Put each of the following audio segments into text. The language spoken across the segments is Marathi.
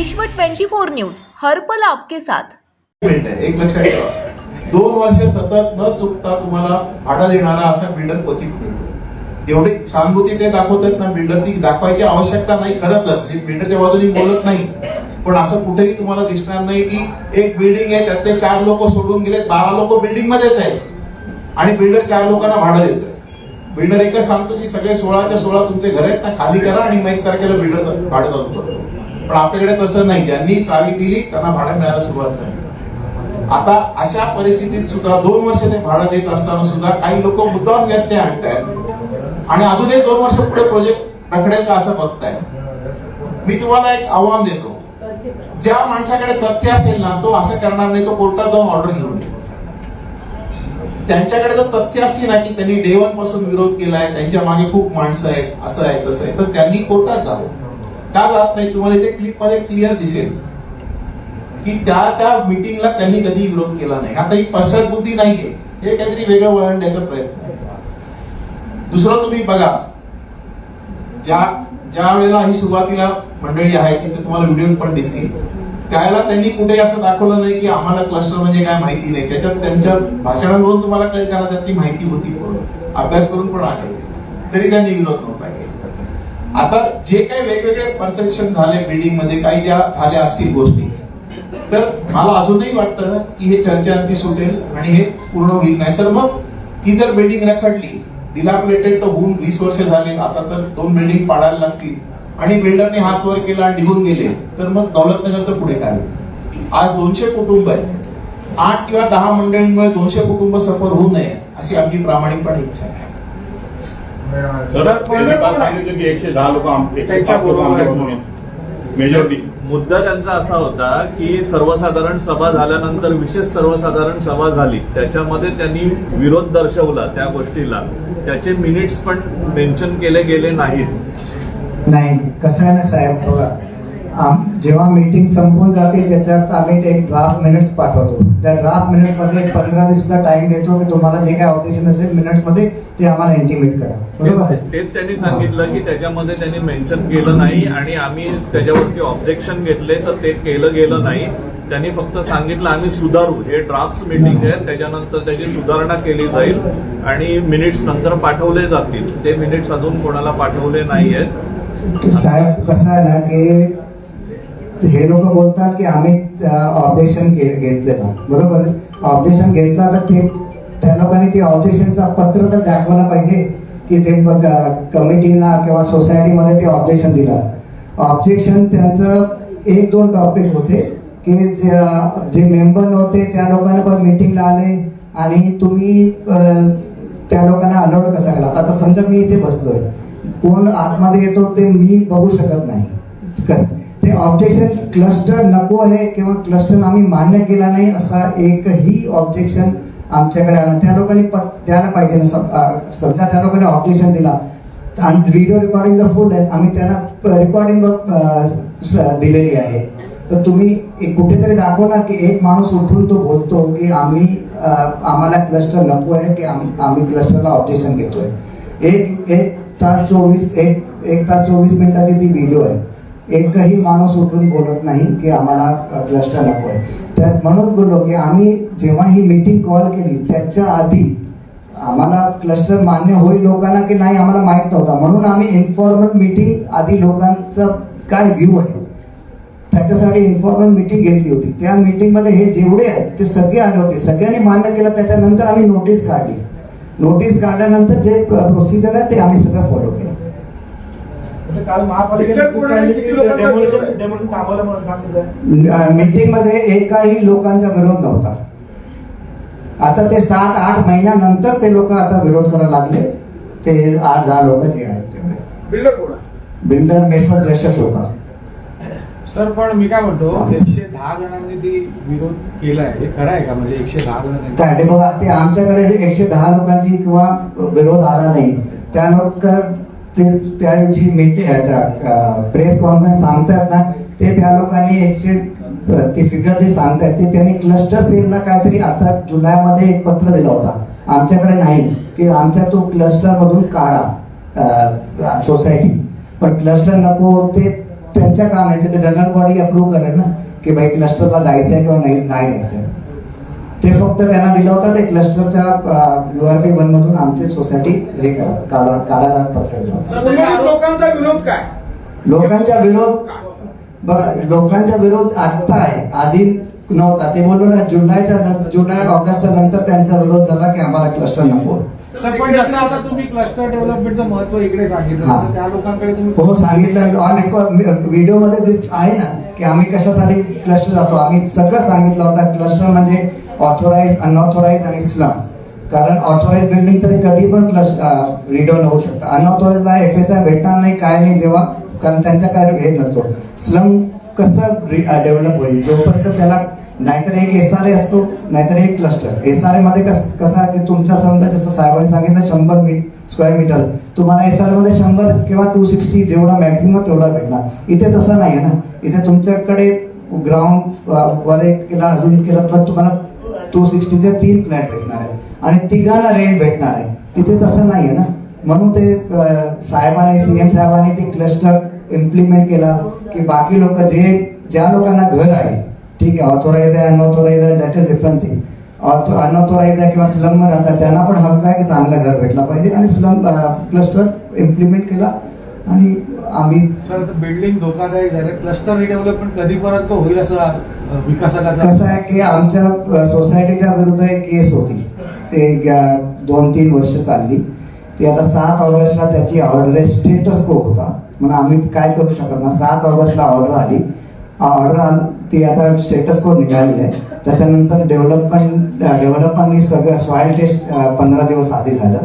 विश्व 24 न्यूज हरपल आपके साथ. एक लक्षात ठेवा. दोन वर्ष सतत न चुकता तुम्हाला भाडं देणारा असा बिल्डर क्वचित मिळतो. जेवढे सहानुभूती ते दाखवतात ना बिल्डर ती दाखवायची आवश्यकता नाही खरं तर. म्हणजे बिल्डरच्या बाजूने बोलत नाही. पण असं कुठेही तुम्हाला दिसणार नाही की एक बिल्डिंग आहे त्यातले चार लोक सोडून गेले बारा लोक बिल्डिंग मध्येच आहेत. आणि बिल्डर चार लोकांना भाडं देतोय. बिल्डर एकच सांगतो की सगळे सोळाच्या सोळा तुमचे घर आहेत ना खाली करा आणि मग एक तारखेला बिल्डरचं भाडं चालू करतो पण आपल्याकडे तसं नाही. ज्यांनी चावी दिली त्यांना भाडं मिळायला सुरुवात झाली. आता अशा परिस्थितीत सुद्धा दोन वर्ष ते भाडं देत असताना सुद्धा काही लोक मुद्दाम व्यत्यय आणतायत. आणि अजून एक दोन वर्ष पुढे प्रोजेक्ट रखडेल का असं बघताय मी तुम्हाला एक आव्हान देतो. ज्या माणसाकडे तथ्य असेल ना तो असं करणार नाही तो कोर्टात जाऊन ऑर्डर घेऊन त्यांच्याकडे जर तथ्य असतील ना की त्यांनी डे वनपासून विरोध केलाय त्यांच्या मागे खूप माणसं आहेत असं आहे तसं आहे तर त्यांनी कोर्टात जावं. का जात नाही? तुम्हाला इथे क्लिपमध्ये क्लिअर दिसेल. की त्या त्या मिटिंगला त्यांनी कधी विरोध केला नाही. आता ही पश्चात बुद्धी नाहीये. हे काहीतरी वेगळं वळण द्यायचा प्रयत्न आहे. दुसरं तुम्ही बघा. ज्या ज्या वेळेला ही सुरुवातीला मंडळी आहे तिथे तुम्हाला व्हिडिओ पण दिसतील. त्याला त्यांनी कुठे असं दाखवलं नाही की आम्हाला क्लस्टर म्हणजे काय माहिती नाही. त्याच्यात त्यांच्या भाषणांवरून तुम्हाला कळेल त्यांना त्यातली माहिती होती पूर्ण. अभ्यास करून पण आहे. तरी त्यांनी विरोध नव्हता आता जे काही वेगवेगळे परसेप्शन झाले बिल्डिंगमध्ये काही ज्या झाल्या असतील गोष्टी तर मला अजूनही वाटतं की हे चर्चांती सुटेल आणि हे पूर्ण होईल. नाही तर मग ही जर बिल्डिंग रखडली डिलापलेटेड तर होऊन वीस वर्ष झाले आता तर दोन बिल्डिंग पाडायला लागतील आणि बिल्डरने हात वर केला आणि निघून गेले तर मग दौलतनगरचं पुढे काय आज दोनशे कुटुंब आहेत. आठ किंवा दहा मंडळींमुळे दोनशे कुटुंब सफर होऊ नये अशी आमची प्रामाणिकपणे इच्छा आहे. सांगितलं की एकशे दहा लोक त्यांच्या बरोबर आहे. मेजॉरिटी मुद्दा त्यांचा असा होता की सर्वसाधारण सभा झाल्यानंतर विशेष सर्वसाधारण सभा झाली. त्याच्यामध्ये त्यांनी विरोध दर्शवला त्या गोष्टीला. त्याचे मिनिट्स पण मेन्शन केले गेले नाहीत. नाही कसं आहे ना साहेब बघा. आम- जेव्हा मीटिंग संपून जाते त्याच्यात आम्ही एक ड्राफ्ट मिनिट्स पाठवतो. त्या ड्राफ्ट मिनिटमध्ये पंधरा दिवसाचा टाइम देतो की तुम्हाला जे काय ऑब्जेक्शन असेल मिनिट्समध्ये ते आम्हाला इंटिमेट करा. बरोबर? तेच- त्यांनी सांगितलं की त्याच्यामध्ये त्यांनी मेन्शन केलं नाही आणि आम्ही त्याच्यावरती ऑब्जेक्शन घेतले तर ते केलं गेलं नाही. त्यांनी फक्त सांगितलं आम्ही सुधारू. हे ड्राफ्ट मीटिंग आहे त्याच्यानंतर त्याची सुधारणा केली जाईल आणि मिनिट्स नंतर पाठवले जातील. ते मिनिट्स अजून कोणाला पाठवले नाही आहेत साहेब कसं आहे ना की हे लोक बोलतात की आम्ही ऑब्जेक्शन घेतलेलं बरोबर? ऑब्जेक्शन घेतला तर ते त्या लोकांनी ते ऑब्जेक्शनचा पत्र तर दाखवायला पाहिजे की ते कमिटीला किंवा सोसायटीमध्ये ते ऑब्जेक्शन दिलं. ऑब्जेक्शन त्यांचं एक दोन टॉपिक होते की जे- मेंबर्स मेंबर नव्हते त्या लोकांना पण मीटिंगला आले आणि तुम्ही त्या लोकांना अलर्ट कसा केला आता समजा मी इथे बसलोय. कोण आतमध्ये येतो ते मी बघू शकत नाही. कसं? हे ऑब्जेक्शन क्लस्टर नको आहे किंवा क्लस्टर आम्ही मान्य केला नाही असा एकही ऑब्जेक्शन आमच्याकडे आला. त्या लोकांनी प- द्यायला पाहिजे ना समजा त्या लोकांनी ऑब्जेक्शन दिला. आणि व्हिडिओ रेकॉर्डिंग जर फुल आहे आम्ही त्यांना रेकॉर्डिंग दिलेली आहे. तर तुम्ही कुठेतरी दाखवणार की एक माणूस उठून तो बोलतो की आम्ही आम्हाला क्लस्टर नको आहे की आम्ही आम्ही क्लस्टरला ऑब्जेक्शन घेतोय. एक एक तास चोवीस एक एक तास चोवीस मिनिटाची ती व्हिडिओ आहे. एकही माणूस उठून बोलत नाही की आम्हाला क्लस्टर नको आहे तर म्हणून बोललो की आम्ही जेव्हा ही मीटिंग कॉल केली त्याच्या आधी आम्हाला क्लस्टर मान्य होईल लोकांना की नाही आम्हाला माहीत नव्हता. म्हणून आम्ही इन्फॉर्मल मीटिंग आधी लोकांचा काय व्ह्यू आहे त्याच्यासाठी इन्फॉर्मल मीटिंग घेतली होती. त्या मीटिंगमध्ये हे जेवढे आहेत ते सगळे आले होते. सगळ्यांनी मान्य केलं त्याच्यानंतर आम्ही नोटीस काढली. नोटीस काढल्यानंतर जे प्रोसिजर आहे ते आम्ही सगळं फॉलो केलं. काल महापालिकेत डेमोलिशन थांबवलं म्हणून सांगितलं. मीटिंगमध्ये एकाही लोकांचा विरोध नव्हता. आता ते सात आठ महिन्यानंतर ते लोक आता विरोध करायला लागले. ते आठ दहा लोक जे आहेत बिल्डर कोण आहे? बिल्डर मेसर यशस होता सर पण मी काय म्हणतो एकशे दहा जणांनी ती विरोध केलाय. हे खरं आहे का? म्हणजे एकशे दहा जणांनी काय ते बघा ते आमच्याकडे एकशे दहा लोकांची किंवा विरोध आला नाही. त्या लोक ते त्यांची दिवशी मीटिंग प्रेस कॉन्फरन्स सांगतात ना ते त्या लोकांनी एकशे ते फिगर जे सांगतायत ते त्यांनी क्लस्टर सेलला काहीतरी आता जुलैमध्ये एक पत्र दिला होता. आमच्याकडे नाही की आमच्या तो क्लस्टरमधून काढा सोसायटी पण क्लस्टर नको ते त्यांच्या काम आहे ते जनरल बॉडी अप्रूव्ह करेल ना की बाई क्लस्टरला जायचं आहे किंवा नाही नाही जायचं ते फक्त त्यांना दिलं होतं ते क्लस्टरच्या यू आर पी वन मधून आमची सोसायटी हे करा काढा काढायला पत्र दिलं होतं. उर्वरित लोकांचा विरोध काय? लोकांचा विरोध बघा लोकांचा विरोध आत्ता आहे आधी नव्हता. ते बोललो ना जुलैच्या जुलै ऑगस्टच्या नंतर त्यांचा विरोध झाला की आम्हाला क्लस्टर नको. सर पण जसं आता तुम्ही क्लस्टर डेव्हलपमेंटचं महत्त्व इकडे सांगितलं हा. त्या लोकांकडे तुम्ही हो सांगितलं. ऑन रेकॉर्ड व्हिडिओमध्ये दिस आहे ना की आम्ही कशासाठी क्लस्टर जातो. आम्ही सगळं सांगितलं होतं क्लस्टर म्हणजे ऑथोराईज अनऑथोराईज आणि स्लम कारण ऑथोराईज बिल्डिंग तरी कधी पण क्लस्टर होऊ शकतं. अनऑथोराईजला एफ एस आय भेटणार नाही काय नाही जेव्हा कारण त्यांचा काय हे नसतो. स्लम कसं डेव्हलप होईल? जोपर्यंत त्याला नाहीतर एक एस आर ए असतो नाहीतर एक क्लस्टर एस आर ए मध्ये कस कसं की तुमच्या समजा जसं साहेबांनी सांगितलं शंभर मी स्क्वेअर मीटर तुम्हाला एस आरमध्ये शंभर किंवा टू सिक्स्टी जेवढा मॅक्झिमम तेवढा भेटणार. इथे तसं नाही आहे ना. इथे तुमच्याकडे ग्राउंड वर एक केला अजून केला तर तुम्हाला टू सिक्स्टीचे तीन फ्लॅट भेटणार आहे आणि तिघांना रेंज भेटणार आहे. तिथे तसं नाही आहे ना. म्हणून ते साहेबांनी सी एम साहेबांनी ते क्लस्टर इम्प्लिमेंट केला की बाकी लोक जे ज्या लोकांना घर आहे ठीक आहे ऑथोराईज आहे अनऑथोराईज आहे that is different thing unauthorised आहे किंवा स्लम राहतात त्यांना पण हक्क आहे की चांगलं घर भेटला पाहिजे आणि स्लम क्लस्टर इम्प्लिमेंट केला आणि आम्ही सर बिल्डिंग धोकादायक झाले. क्लस्टर रिडेव्हलपमेंट कधीपर्यंत होईल असं अं, विकासकाचा कसं आहे की आमच्या सोसायटीच्या विरुद्ध एक केस होती. ते दोन तीन वर्ष चालली. ती आता सात ऑगस्टला त्याची ऑर्डर आहे स्टेटस को होता. म्हणून आम्ही काय करू शकत ना सात ऑगस्टला ऑर्डर आली. ऑर्डर ती आता स्टेटस को निघाली आहे. त्याच्यानंतर डेव्हलपमेंट डेव्हलपमेंटनी सगळं सॉईल टेस्ट पंधरा दिवस आधी झालं.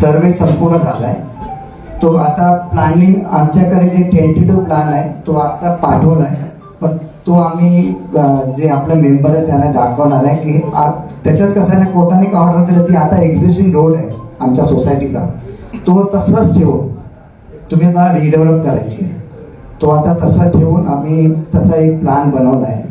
सर्वे संपूर्ण झालाय तो आता प्लॅनिंग आमच्याकडे जे टेंटेटिव्ह प्लॅन आहे तो आता पाठवला आहे. पण तो आम्ही जे आपले मेंबर आहे त्यांना दाखवणार आहे की आ- त्याच्यात कसं आहे ना कोर्टाने का ऑर्डर दिलं की आता एक्झिस्टिंग रोड आहे आमच्या सोसायटीचा तो तसंच ठेवून तुम्ही आता रिडेव्हलप करायची आहे. तो आता तसा ठेवून आम्ही तसा एक प्लॅन बनवला आहे.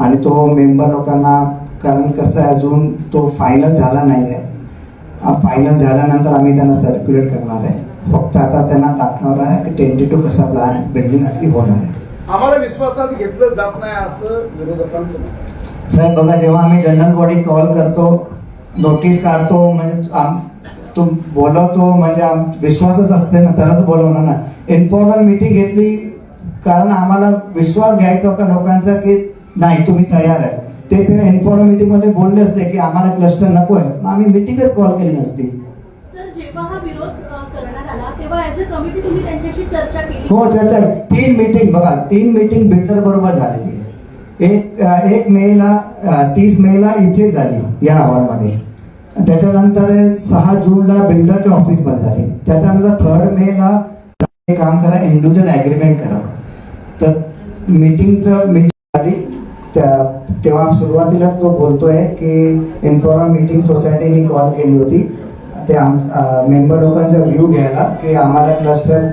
आणि तो मेंबर लोकांना कारण कसं आहे अजून तो फायनल झाला नाही आहे फायनल झाल्यानंतर आम्ही त्यांना सर्क्युलेट करणार आहे. फक्त आता त्यांना दाखवणार आहे की टेंटेटिव्ह कसा प्लॅन बिल्डिंग आपली होणार आहे. आम्हाला विश्वासात घेतलं जात नाही असं विरोधकांचं. साहेब बघा जेव्हा आम्ही जनरल बॉडी कॉल करतो नोटीस काढतो म्हणजे आम तो बोलवतो म्हणजे आम- विश्वासच असते ना तरच बोलवणार ना. इन्फॉर्मल मीटिंग घेतली कारण आम्हाला विश्वास घ्यायचा होता लोकांचा की नाही तुम्ही तयार आहे. ते ते इन्फॉर्मल मीटिंगमध्ये बोलले असते की आम्हाला क्लस्टर नको आहे. मग आम्ही मिटिंगच कॉल केली नसती. सर जेव्हा हा विरोध हो चर्चा. तीन मीटिंग बघा तीन मीटिंग बिल्डर बरोबर झालेली एक एक मेला तीस मेला इथे झाली या हॉलमध्ये. त्याच्यानंतर सहा जूनला बिल्डरच्या ऑफिसमध्ये झाली. त्याच्यानंतर थर्ड मेला काम करा इंडिव्हिज्युअल ॲग्रीमेंट करा. तर मीटिंगचं मीटिंग झाली. त्या- तेव्हा सुरुवातीलाच तो बोलतोय की इन्फोरा मीटिंग सोसायटीने कॉल केली होती. ते आम मेंबर लोकांचा व्ह्यू घ्यायला की आम्हाला क्लस्टर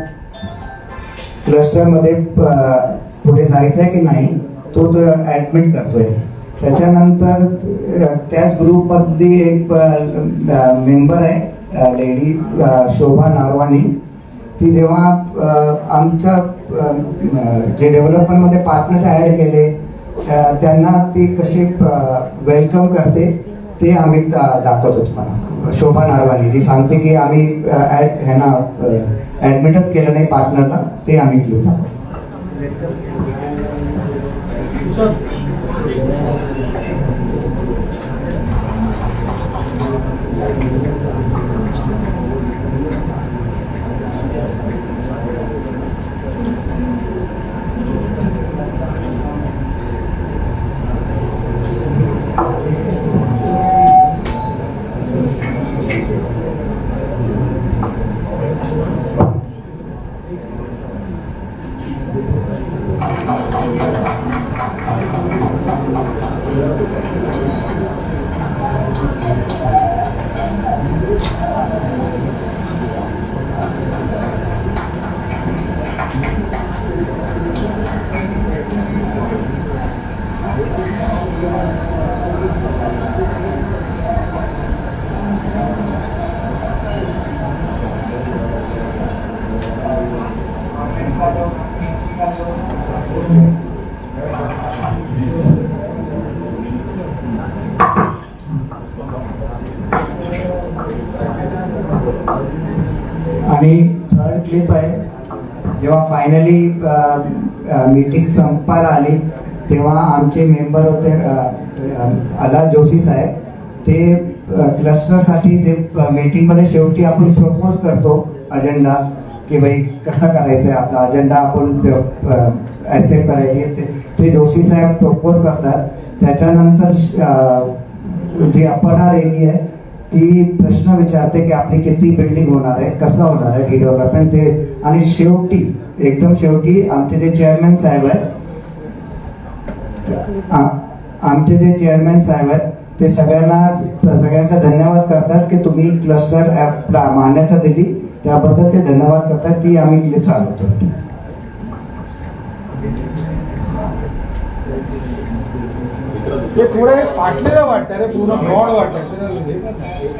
क्लस्टरमध्ये प- पुढे जायचं आहे की नाही तो तो ॲडमिट करतोय. त्याच्यानंतर त्याच ग्रुपमधली एक मेंबर आहे लेडी शोभा नारवानी. ती जेव्हा आमच्या जे डेव्हलपमेंटमध्ये पार्टनर ॲड केले त्यांना ती कशी वेलकम करते ते आम्ही दाखवत दाखवतो तुम्हाला. शोभा नारवानी जी सांगते की आम्ही ॲड ह्यांना ॲडमिटच केलं नाही पार्टनरला ते आम्ही क्लू दाखवतो. मीटिंग संपायला आली. तेव्हा आमचे मेंबर होते अला जोशी साहेब. ते क्लस्टरसाठी जे मीटिंगमध्ये शेवटी आपण प्रपोज करतो अजेंडा की भाई कसा करायचा आहे आपला अजेंडा आपण ॲक्सेप्ट करायची. आहे. ते- ते जोशी साहेब प्रपोज करतात. त्याच्यानंतर जी अपरा रेली आहे ती प्रश्न विचारते की आपली किती बिल्डिंग होणार आहे कसं होणार आहे रिडेव्हलपमेंट ते. आणि शेवटी एकदम शेवटी आमचे जे चेअरमॅन साहेब आहेत आमचे जे चेअरमॅन साहेब आहेत ते सगळ्यांना सगळ्यांचा धन्यवाद करतात की तुम्ही क्लस्टर ॲपला मान्यता दिली. त्याबद्दल ते धन्यवाद करतात ती आम्ही क्लिप चालवतो. ते थोडं हे फाटलेलं वाटतं रे पूर्ण ब्रॉड वाटतं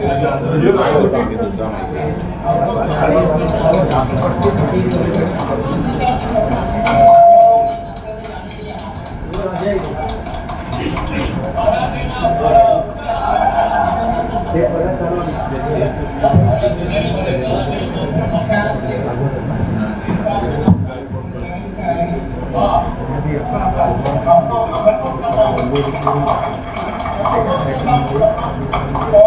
動いてくれるんです、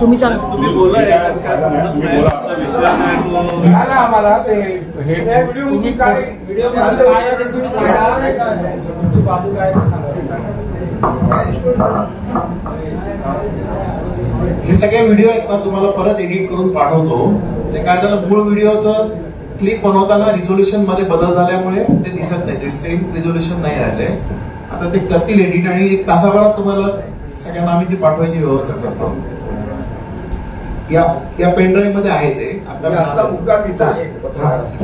तुम्ही सांग. तुम्ही बोला याच्यात काय समजत नाही आपला विषय काय तो. मिळालं आम्हाला ते हे तुम्ही काय व्हिडिओ काय ते तुम्ही सांगा. तुमची बाजू काय सांगा. हे सगळे व्हिडिओ आहेत ना तुम्हाला परत एडिट करून पाठवतो. ते काय झालं मूळ व्हिडिओचं क्लिप बनवताना रिझोल्युशनमध्ये बदल झाल्यामुळे ते दिसत नाही. ते सेम रिझोल्युशन नाही राहिले. आता ते करतील एडिट आणि एक तासाभरात तुम्हाला सगळ्यांना आम्ही ती पाठवायची व्यवस्था करतो. या या पेनड्राईव्हमध्ये आहे ते. हा.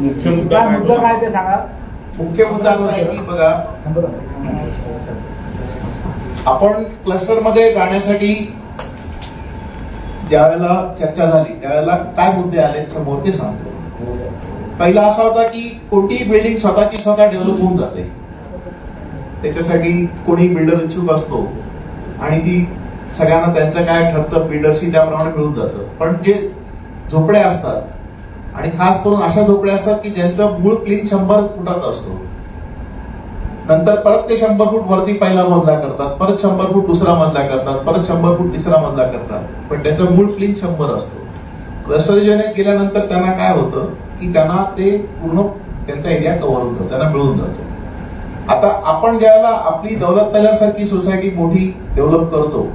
मुख्य मुद्दा काय काय मुद्दा होता? काय ते सांगा. मुख्य मुद्दा असा आहे की बघा आपण क्लस्टरमध्ये जाण्यासाठी ज्या वेळेला चर्चा झाली त्यावेळेला काय मुद्दे आले समोर ते सांगतो. पहिला असा होता की कोणतीही बिल्डिंग स्वतःची स्वतः डेव्हलप होऊन जाते. त्याच्यासाठी कोणी बिल्डर इच्छुक असतो आणि ती सगळ्यांना त्यांचं काय ठरतं बिल्डरशी त्याप्रमाणे मिळून जातं. पण जे झोपड्या असतात आणि खास करून अशा झोपड्या असतात की ज्यांचं मूळ क्लीन शंभर फुटात असतो. नंतर परत ते शंभर फूट वरती पहिला मजला करतात परत शंभर फूट दुसरा मजला करतात परत शंभर फूट तिसरा मजला करतात. पण त्याचा मूळ क्लीन शंभर असतो. क्लस्टर योजनेत गेल्यानंतर त्यांना काय होतं की त्यांना ते पूर्ण त्यांचा एरिया कव्हर होतो त्यांना मिळून जातो. आता आपण ज्याला आपली दौलत नगर सारखी सोसायटी मोठी डेव्हलप करतो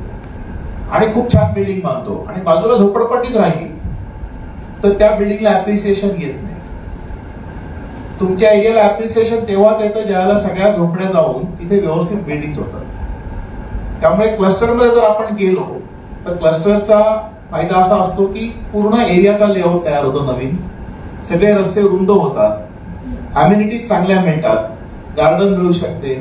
आणि खूप छान बिल्डिंग बांधतो आणि बाजूला झोपडपट्टीच राहील तर त्या बिल्डिंगला अप्रिसिएशन येत नाही. तुमच्या एरियाला अप्रिसिएशन तेव्हाच येतं ज्याला सगळ्या झोपड्या जाऊन तिथे व्यवस्थित बिल्डिंग होतात. त्यामुळे क्लस्टरमध्ये जर आपण गेलो तर क्लस्टरचा फायदा असा असतो की पूर्ण एरियाचा लेआउट तयार होतो नवीन. सगळे रस्ते रुंद होतात. अम्युनिटीज चांगल्या मिळतात. गार्डन मिळू शकते.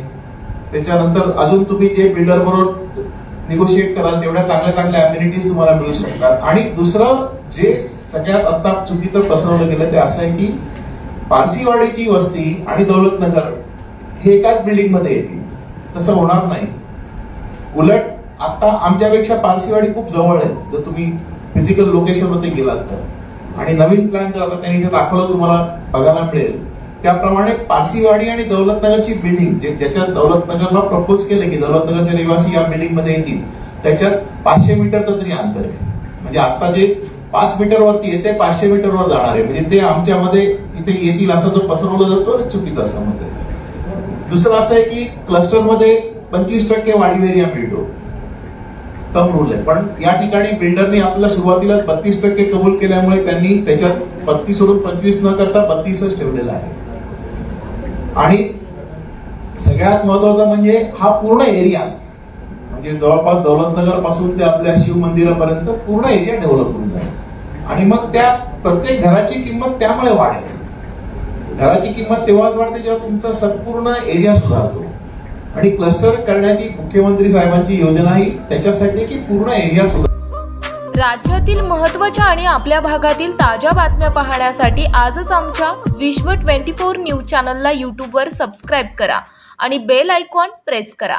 त्याच्यानंतर अजून तुम्ही जे बिल्डर बरोबर निगोशिएट कराल तेवढ्या चांगल्या चांगल्या अम्युनिटीज तुम्हाला मिळू शकतात. आणि दुसरं जे सगळ्यात आता चुकीचं पसरवलं गेलं ते असं आहे की पारसीवाडीची वस्ती आणि दौलतनगर हे एकाच बिल्डिंगमध्ये येतील. तसं होणार नाही. उलट आता आमच्यापेक्षा पारसीवाडी खूप जवळ आहे. जर तुम्ही फिजिकल लोकेशनमध्ये गेलात तर. आणि नवीन प्लॅन जर आता त्यांनी इथे दाखवलं तुम्हाला बघायला मिळेल. त्याप्रमाणे पारसीवाडी आणि दौलतनगरची बिल्डिंग जे ज्याच्यात दौलतनगरला प्रपोज केलं की दौलतनगरचे रहिवासी या बिल्डिंगमध्ये येतील त्याच्यात पाचशे मीटरचं तरी अंतर आहे. म्हणजे आता जे पाच मीटरवरती येते आहे ते पाचशे मीटरवर जाणार आहे. म्हणजे ते आमच्यामध्ये इथे येतील असा जो पसरवला जातो चुकीत असं मत दुसरं असं आहे की क्लस्टरमध्ये पंचवीस टक्के वाढीव एरिया मिळतो. टफ रूल आहे. पण या ठिकाणी बिल्डरने आपल्या सुरुवातीला बत्तीस टक्के कबूल केल्यामुळे त्यांनी त्याच्यात बत्तीस सोडून पंचवीस न करता बत्तीसच ठेवलेला आहे. आणि सगळ्यात महत्त्वाचा म्हणजे हा पूर्ण एरिया म्हणजे जवळपास दौलतनगरपासून ते आपल्या शिव मंदिरापर्यंत पूर्ण एरिया डेव्हलप होऊन जाईल. आणि मग त्या प्रत्येक घराची किंमत त्यामुळे वाढेल. घराची किंमत तेव्हाच वाढते जेव्हा तुमचा संपूर्ण एरिया सुधारतो. आणि क्लस्टर करण्याची मुख्यमंत्री साहेबांची योजना ही त्याच्यासाठी की पूर्ण एरिया सुधार राज्यातील महत्त्वाच्या आणि आपल्या भागातील ताज्या बातम्या पाहण्यासाठी आजच आमच्या विश्व ट्वेंटी फोर न्यूज चॅनलला यूट्यूबवर सबस्क्राईब करा आणि बेल आयकॉन प्रेस करा.